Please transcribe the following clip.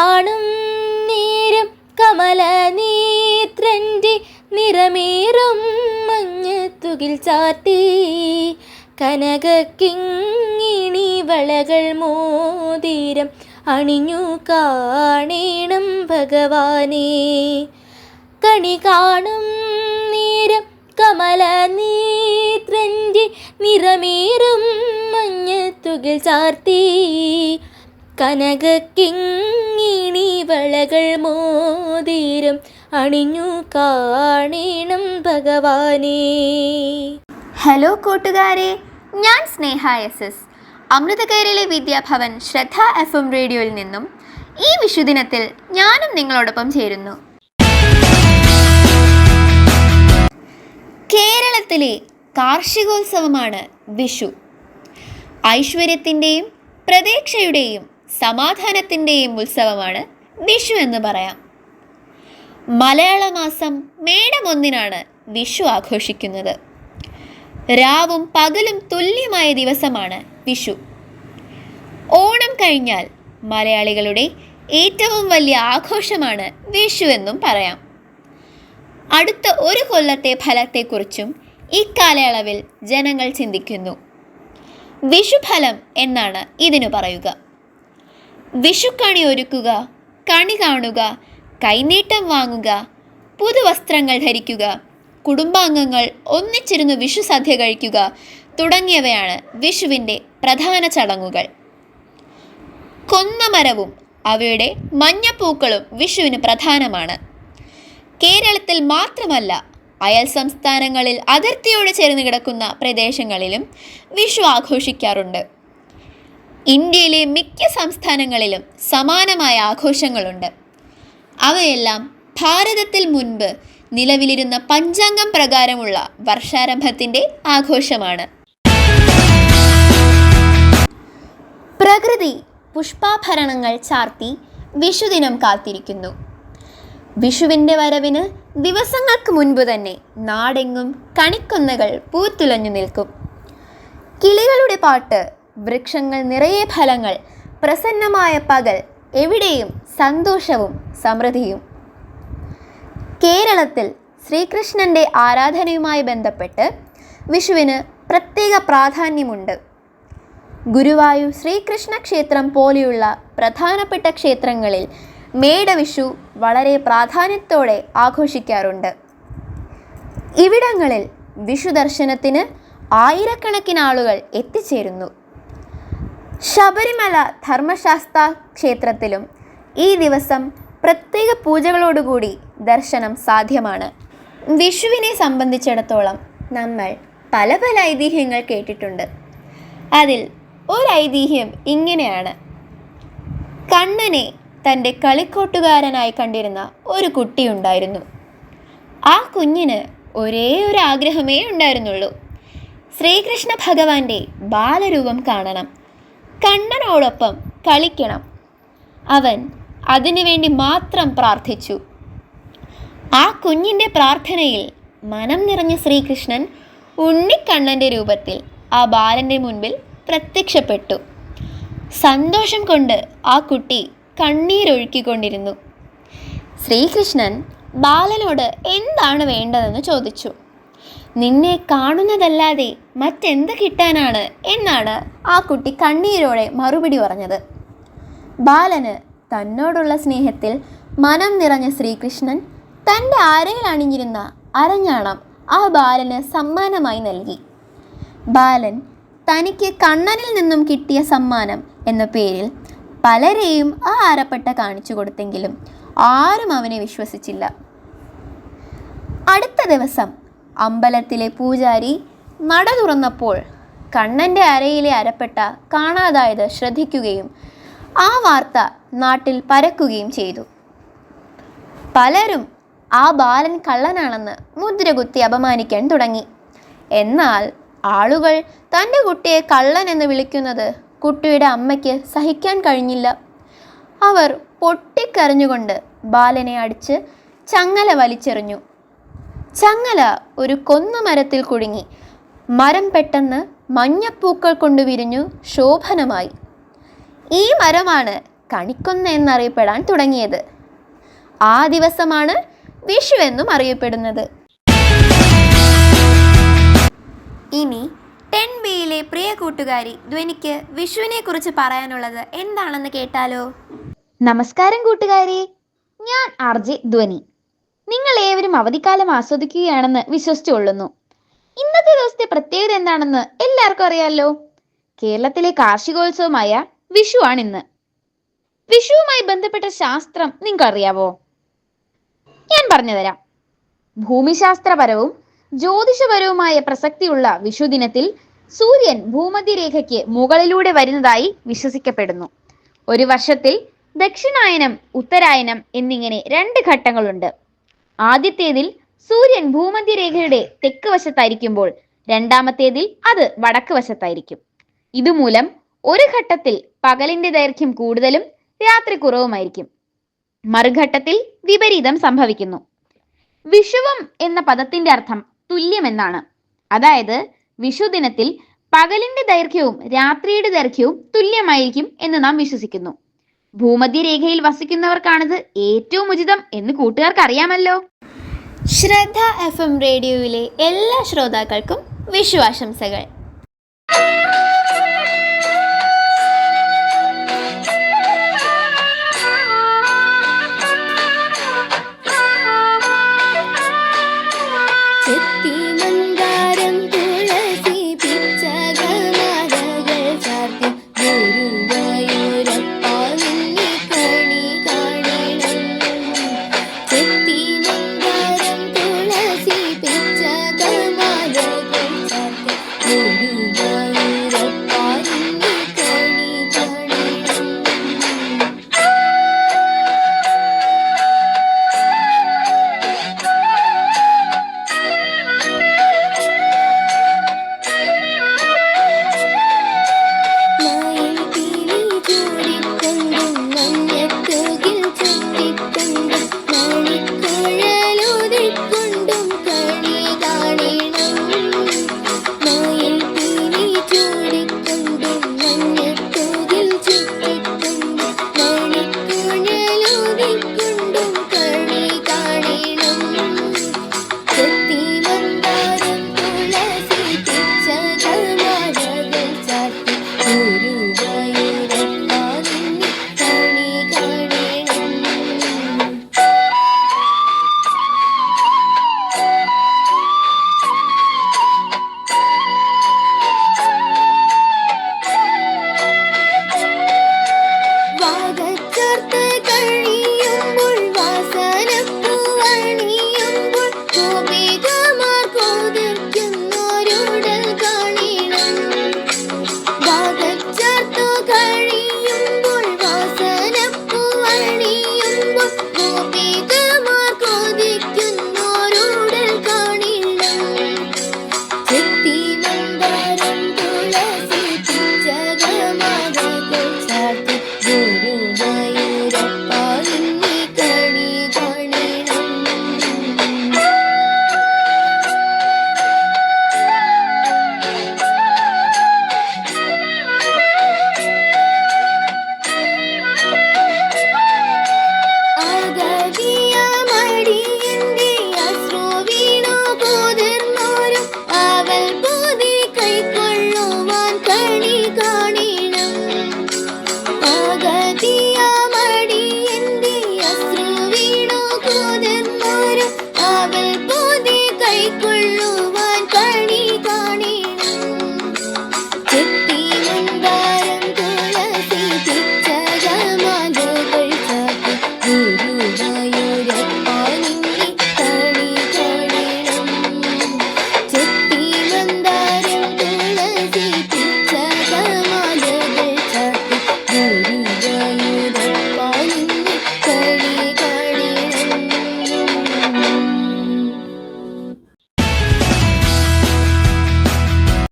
കാണും നേരം കമല നേത്രന്റെ നിറമേറും മഞ്ഞത്തുകിൽ ചാർത്തി. കനകക്കിങ്ങിണി വളകൾ മോതിരം അണിഞ്ഞു കാണേണം ഭഗവാനെ. കണി കാണും നേരം കമല നേത്രന്റെ നിറമേറും മഞ്ഞത്തുകിൽ ചാർത്തി. കനകക്കിങ്ങിണി വളകൾ മോതിരം അണിഞ്ഞു കാണീണം ഭഗവാനേ. ഹലോ കൂട്ടുകാരെ ഞാൻ സ്നേഹ എസ് എസ്. അമൃതകേരളി വിദ്യാഭവൻ ശ്രദ്ധ എഫ് എം റേഡിയോയിൽ നിന്നും ഈ വിഷുദിനത്തിൽ ഞാനും നിങ്ങളോടൊപ്പം ചേരുന്നു. കേരളത്തിലെ കാർഷികോത്സവമാണ് വിഷു. ഐശ്വര്യത്തിന്റെയും പ്രതീക്ഷയുടെയും സമാധാനത്തിന്റെയും ഉത്സവമാണ് വിഷു എന്ന് പറയാം. മലയാള മാസം മേടം ഒന്നിനാണ് വിഷു ആഘോഷിക്കുന്നത്. രാവും പകലും തുല്യമായ ദിവസമാണ് വിഷു. ഓണം കഴിഞ്ഞാൽ മലയാളികളുടെ ഏറ്റവും വലിയ ആഘോഷമാണ് വിഷു എന്നും പറയാം. അടുത്ത ഒരു കൊല്ലത്തെ ഫലത്തെക്കുറിച്ചും ഇക്കാലയളവിൽ ജനങ്ങൾ ചിന്തിക്കുന്നു. വിഷുഫലം എന്നാണ് ഇതിനു പറയുക. വിഷുക്കണി ഒരുക്കുക കണി കാണുക കൈനീട്ടം വാങ്ങുക പുതുവസ്ത്രങ്ങൾ ധരിക്കുക കുടുംബാംഗങ്ങൾ ഒന്നിച്ചിരുന്ന് വിഷു സദ്യ കഴിക്കുക തുടങ്ങിയവയാണ് വിഷുവിന്റെ പ്രധാന ചടങ്ങുകൾ. കൊന്നമരവും അവയുടെ മഞ്ഞപ്പൂക്കളും വിഷുവിന് പ്രധാനമാണ്. കേരളത്തിൽ മാത്രമല്ല അയൽ സംസ്ഥാനങ്ങളിൽ അതിർത്തിയോട് ചേർന്ന് കിടക്കുന്ന പ്രദേശങ്ങളിലും വിഷു ആഘോഷിക്കാറുണ്ട്. ഇന്ത്യയിലെ മിക്ക സംസ്ഥാനങ്ങളിലും സമാനമായ ആഘോഷങ്ങളുണ്ട്. അവയെല്ലാം ഭാരതത്തിൽ മുൻപ് നിലവിലിരുന്ന പഞ്ചാംഗം പ്രകാരമുള്ള വർഷാരംഭത്തിന്റെ ആഘോഷമാണ്. പ്രകൃതി പുഷ്പാഭരണങ്ങൾ ചാർത്തി വിഷുദിനം കാത്തിരിക്കുന്നു. വിഷുവിന്റെ വരവിന് ദിവസങ്ങൾക്ക് മുൻപ് തന്നെ നാടെങ്ങും കണിക്കൊന്നകൾ പൂത്തുലഞ്ഞു നിൽക്കും. കിളികളുടെ പാട്ട് വൃക്ഷങ്ങൾ നിറയെ ഫലങ്ങൾ പ്രസന്നമായ പകൽ എവിടെയും സന്തോഷവും സമൃദ്ധിയും. കേരളത്തിൽ ശ്രീകൃഷ്ണന്റെ ആരാധനയുമായി ബന്ധപ്പെട്ട് വിഷുവിന് പ്രത്യേക പ്രാധാന്യമുണ്ട്. ഗുരുവായൂർ ശ്രീകൃഷ്ണ ക്ഷേത്രം പോലെയുള്ള പ്രധാനപ്പെട്ട ക്ഷേത്രങ്ങളിൽ മേടവിഷു വളരെ പ്രാധാന്യത്തോടെ ആഘോഷിക്കാറുണ്ട്. ഇവിടങ്ങളിൽ വിഷു ദർശനത്തിന് ആയിരക്കണക്കിന് ആളുകൾ എത്തിച്ചേരുന്നു. ശബരിമല ധർമ്മശാസ്ത്ര ക്ഷേത്രത്തിലും ഈ ദിവസം പ്രത്യേക പൂജകളോടുകൂടി ദർശനം സാധ്യമാണ്. വിഷുവിനെ സംബന്ധിച്ചിടത്തോളം നമ്മൾ പല പല ഐതിഹ്യങ്ങൾ കേട്ടിട്ടുണ്ട്. അതിൽ ഒരു ഐതിഹ്യം ഇങ്ങനെയാണ്. കണ്ണനെ തന്റെ കളിക്കോട്ടുകാരനായി കണ്ടിരുന്ന ഒരു കുട്ടിയുണ്ടായിരുന്നു ആ കുഞ്ഞിന് ഒരേ ഒരു ആഗ്രഹമേ ഉണ്ടായിരുന്നുള്ളൂ. ശ്രീകൃഷ്ണ ഭഗവാന്റെ ബാലരൂപം കാണണം. കണ്ണനോടൊപ്പം കളിക്കണം. അവൻ അതിനുവേണ്ടി മാത്രം പ്രാർത്ഥിച്ചു. ആ കുഞ്ഞിന്റെ പ്രാർത്ഥനയിൽ മനം നിറഞ്ഞ ശ്രീകൃഷ്ണൻ ഉണ്ണിക്കണ്ണന്റെ രൂപത്തിൽ ആ ബാലന്റെ മുൻപിൽ പ്രത്യക്ഷപ്പെട്ടു. സന്തോഷം കൊണ്ട് ആ കുട്ടി കണ്ണീരൊഴുക്കിക്കൊണ്ടിരുന്നു. ശ്രീകൃഷ്ണൻ ബാലനോട് എന്താണ് വേണ്ടതെന്ന് ചോദിച്ചു. നിന്നെ കാണുന്നതല്ലാതെ മറ്റെന്ത് കിട്ടാനാണ് എന്നാണ് ആ കുട്ടി കണ്ണീരോടെ മറുപടി പറഞ്ഞത്. ബാലന് തന്നോടുള്ള സ്നേഹത്തിൽ മനം നിറഞ്ഞ ശ്രീകൃഷ്ണൻ തന്റെ അരയിൽ അണിഞ്ഞിരുന്ന അരഞ്ഞാണം ആ ബാലന് സമ്മാനമായി നൽകി. ബാലൻ തനിക്ക് കണ്ണനിൽ നിന്നും കിട്ടിയ സമ്മാനം എന്ന പേരിൽ പലരെയും ആ അരപ്പട്ട കാണിച്ചു കൊടുത്തെങ്കിലും ആരും അവനെ വിശ്വസിച്ചില്ല. അടുത്ത ദിവസം അമ്പലത്തിലെ പൂജാരി നട തുറന്നപ്പോൾ കണ്ണന്റെ അരയിലെ അരപ്പെട്ട കാണാതായത് ശ്രദ്ധിക്കുകയും ആ വാർത്ത നാട്ടിൽ പരക്കുകയും ചെയ്തു. പലരും ആ ബാലൻ കള്ളനാണെന്ന് മുദ്രകുത്തി അപമാനിക്കാൻ തുടങ്ങി. എന്നാൽ ആളുകൾ തന്റെ കുട്ടിയെ കള്ളൻ എന്ന് വിളിക്കുന്നത് കുട്ടിയുടെ അമ്മയ്ക്ക് സഹിക്കാൻ കഴിഞ്ഞില്ല. അവർ പൊട്ടിക്കരഞ്ഞുകൊണ്ട് ബാലനെ അടിച്ച് ചങ്ങല വലിച്ചെറിഞ്ഞു. ചങ്ങല ഒരു കൊന്നമരത്തിൽ കുടുങ്ങി. മരം പെട്ടെന്ന് മഞ്ഞപ്പൂക്കൾ കൊണ്ട് വിരിഞ്ഞു ശോഭനമായി. ഈ മരമാണ് കണിക്കൊന്ന എന്നറിയപ്പെടാൻ തുടങ്ങിയത്. ആ ദിവസമാണ് വിഷു എന്നും അറിയപ്പെടുന്നത്. ഇനി ടെൻ ബിയിലെ പ്രിയ കൂട്ടുകാരി ധ്വനിക്ക് വിഷുവിനെ കുറിച്ച് പറയാനുള്ളത് എന്താണെന്ന് കേട്ടാലോ? നമസ്കാരം കൂട്ടുകാരി. ഞാൻ ആർജി ധ്വനി. നിങ്ങൾ ഏവരും അവധിക്കാലം ആസ്വദിക്കുകയാണെന്ന് വിശ്വസിച്ചുകൊള്ളുന്നു. ഇന്നത്തെ ദിവസത്തെ പ്രത്യേകത എന്താണെന്ന് എല്ലാവർക്കും അറിയാലോ. കേരളത്തിലെ കാർഷികോത്സവമായ വിഷു ആണ് ഇന്ന് വിഷുവുമായി ബന്ധപ്പെട്ട ശാസ്ത്രം നിങ്ങൾക്ക് അറിയാവോ ഞാൻ പറഞ്ഞുതരാം. ഭൂമിശാസ്ത്രപരവും ജ്യോതിഷപരവുമായ പ്രസക്തിയുള്ള വിഷു ദിനത്തിൽ സൂര്യൻ ഭൂമധ്യരേഖയ്ക്ക് മുകളിലൂടെ വരുന്നതായി വിശ്വസിക്കപ്പെടുന്നു. ഒരു വർഷത്തിൽ ദക്ഷിണായനം ഉത്തരായനം എന്നിങ്ങനെ രണ്ട് ഘട്ടങ്ങളുണ്ട്. ആദ്യത്തേതിൽ സൂര്യൻ ഭൂമധ്യരേഖയുടെ തെക്ക് വശത്തായിരിക്കുമ്പോൾ രണ്ടാമത്തേതിൽ അത് വടക്ക് വശത്തായിരിക്കും. ഇതുമൂലം ഒരു ഘട്ടത്തിൽ പകലിന്റെ ദൈർഘ്യം കൂടുതലും രാത്രി കുറവുമായിരിക്കും മറുഘട്ടത്തിൽ വിപരീതം സംഭവിക്കുന്നു. വിഷുവം എന്ന പദത്തിന്റെ അർത്ഥം തുല്യം എന്നാണ് അതായത് വിഷു ദിനത്തിൽ പകലിന്റെ ദൈർഘ്യവും രാത്രിയുടെ ദൈർഘ്യവും തുല്യമായിരിക്കും എന്ന് നാം വിശ്വസിക്കുന്നു. ഭൂമധ്യരേഖയിൽ വസിക്കുന്നവർക്കാണിത് ഏറ്റവും ഉചിതം എന്ന് കൂട്ടുകാർക്ക് അറിയാമല്ലോ ശ്രദ്ധ എഫ് എം റേഡിയോയിലെ എല്ലാ ശ്രോതാക്കൾക്കും വിഷു ആശംസകൾ